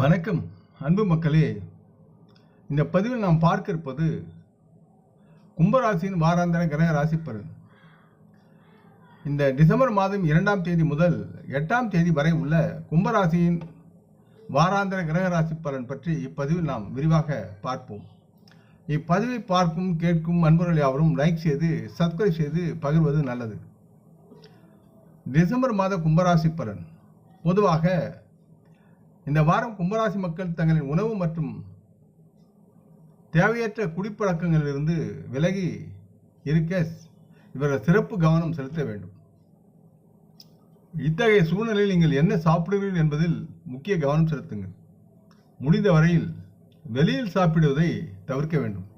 வணக்கம் அன்பு மக்களே. இந்த பதிவில் நாம் பார்க்க இருப்பது கும்பராசியின் வாராந்திர கிரக ராசி பலன். இந்த டிசம்பர் மாதம் இரண்டாம் தேதி முதல் எட்டாம் தேதி வரை உள்ள கும்பராசியின் வாராந்திர கிரக ராசி பலன் பற்றி இப்பதிவில் நாம் விரிவாக பார்ப்போம். இப்பதிவை பார்க்கும் கேட்கும் அன்பர்கள் யாவரும் லைக் செய்து சப்ஸ்கிரைப் செய்து பகிர்வது நல்லது. டிசம்பர் மாத கும்பராசி பலன். பொதுவாக இந்த வாரம் கும்பராசி மக்கள் தங்களின் உணவு மற்றும் தேவையற்ற குடிப்பழக்கங்களிலிருந்து விலகி இருக்க இவர்கள் சிறப்பு கவனம் செலுத்த வேண்டும். இத்தகைய சூழ்நிலையில் நீங்கள் என்ன சாப்பிடுவீர்கள் என்பதில் முக்கிய கவனம் செலுத்துங்கள். முடிந்த வரையில் வெளியில் சாப்பிடுவதை தவிர்க்க வேண்டும்.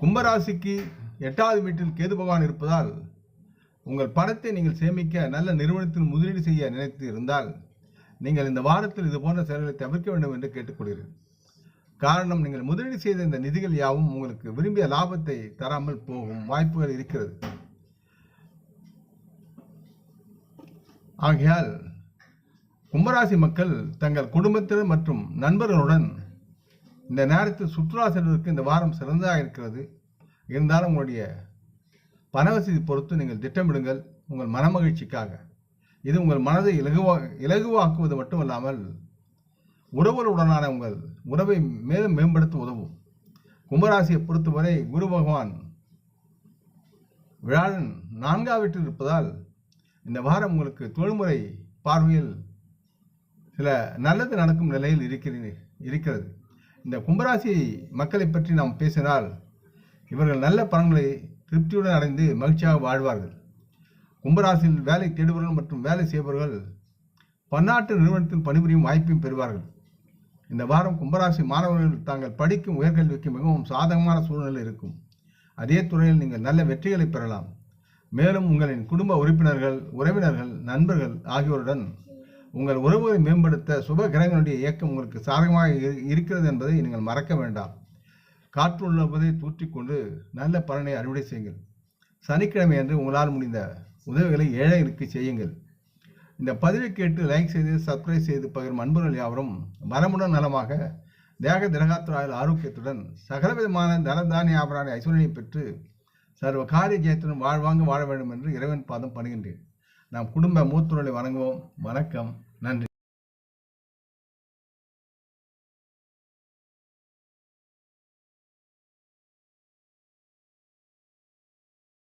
கும்பராசிக்கு எட்டாவது வீட்டில் கேது பகவான் இருப்பதால் உங்கள் பணத்தை நீங்கள் சேமிக்க நல்ல நிறுவனத்தில் முதலீடு செய்ய நினைத்து இருந்தால் நீங்கள் இந்த வாரத்தில் இது போன்ற செயல்களை தவிர்க்க வேண்டும் என்று கேட்டுக்கொள்கிறேன். காரணம் நீங்கள் முதலீடு செய்த இந்த நிதிகள் யாவும் உங்களுக்கு விரும்பிய லாபத்தை தராமல் போகும் வாய்ப்புகள் இருக்கிறது. ஆகையால் கும்பராசி மக்கள் தங்கள் குடும்பத்தினர் மற்றும் நண்பர்களுடன் இந்த நேரத்தில் சுற்றுலா செல்வதற்கு இந்த வாரம் சிறந்ததாக இருக்கிறது. இருந்தாலும் உங்களுடைய பணவசதி பொறுத்து நீங்கள் திட்டமிடுங்கள். உங்கள் மனமகிழ்ச்சிக்காக. இது உங்கள் மனதை இலகுவா இலகுவாக்குவது மட்டுமல்லாமல் உறவுகளுடனான உங்கள் உறவை மேலும் மேம்படுத்த உதவும். கும்பராசியை பொறுத்தவரை குரு பகவான் விழாடன் நான்காம் வீட்டில் இருப்பதால் இந்த வாரம் உங்களுக்கு தொழில்முறை பார்வையில் சில நல்லது நடக்கும் நிலையில் இருக்கிறீர்கள் இருக்கிறது. இந்த கும்பராசி மக்களை பற்றி நாம் பேசினால் இவர்கள் நல்ல பலன்களை திருப்தியுடன் அடைந்து மகிழ்ச்சியாக வாழ்வார்கள். கும்பராசியில் வேலை தேடுபவர்கள் மற்றும் வேலை செய்பவர்கள் பன்னாட்டு நிறுவனத்தில் பணிபுரியும் வாய்ப்பையும் பெறுவார்கள். இந்த வாரம் கும்பராசி மாணவர்கள் தாங்கள் படிக்கும் உயர்கல்விக்கு மிகவும் சாதகமான சூழ்நிலை இருக்கும். அதே துறையில் நீங்கள் நல்ல வெற்றிகளை பெறலாம். மேலும் உங்களின் குடும்ப உறுப்பினர்கள் உறவினர்கள் நண்பர்கள் ஆகியோருடன் உங்கள் உறவுகளை மேம்படுத்த சுப கிரகங்களுடைய இயக்கம் உங்களுக்கு சாதகமாக இரு- இருக்கிறது என்பதை நீங்கள் மறக்க வேண்டாம். காற்றுள்ளதை தூற்றிக்கொண்டு நல்ல பலனை அறுவடை செய்யுங்கள். சனிக்கிழமை அன்று உங்களால் முடிந்த உதவிகளை ஏழைகளுக்கு செய்யுங்கள். இந்த பதிவை கேட்டு லைக் செய்து சப்ஸ்கிரைப் செய்து பகிரும் அன்பர்கள் யாவரும் மரமுடன் நலமாக தேக திரகாத்துறாயில் ஆரோக்கியத்துடன் சகலவிதமான தனதானிய ஆபராணி ஐஸ்வர்யை பெற்று சர்வ காரிய ஜெயத்துடன் வாழ்வாங்க வாழ வேண்டும் என்று இறைவன் பாதம் பணிகின்றேன். நாம் குடும்ப மூத்தோர்களை வணங்குவோம். வணக்கம். நன்றி.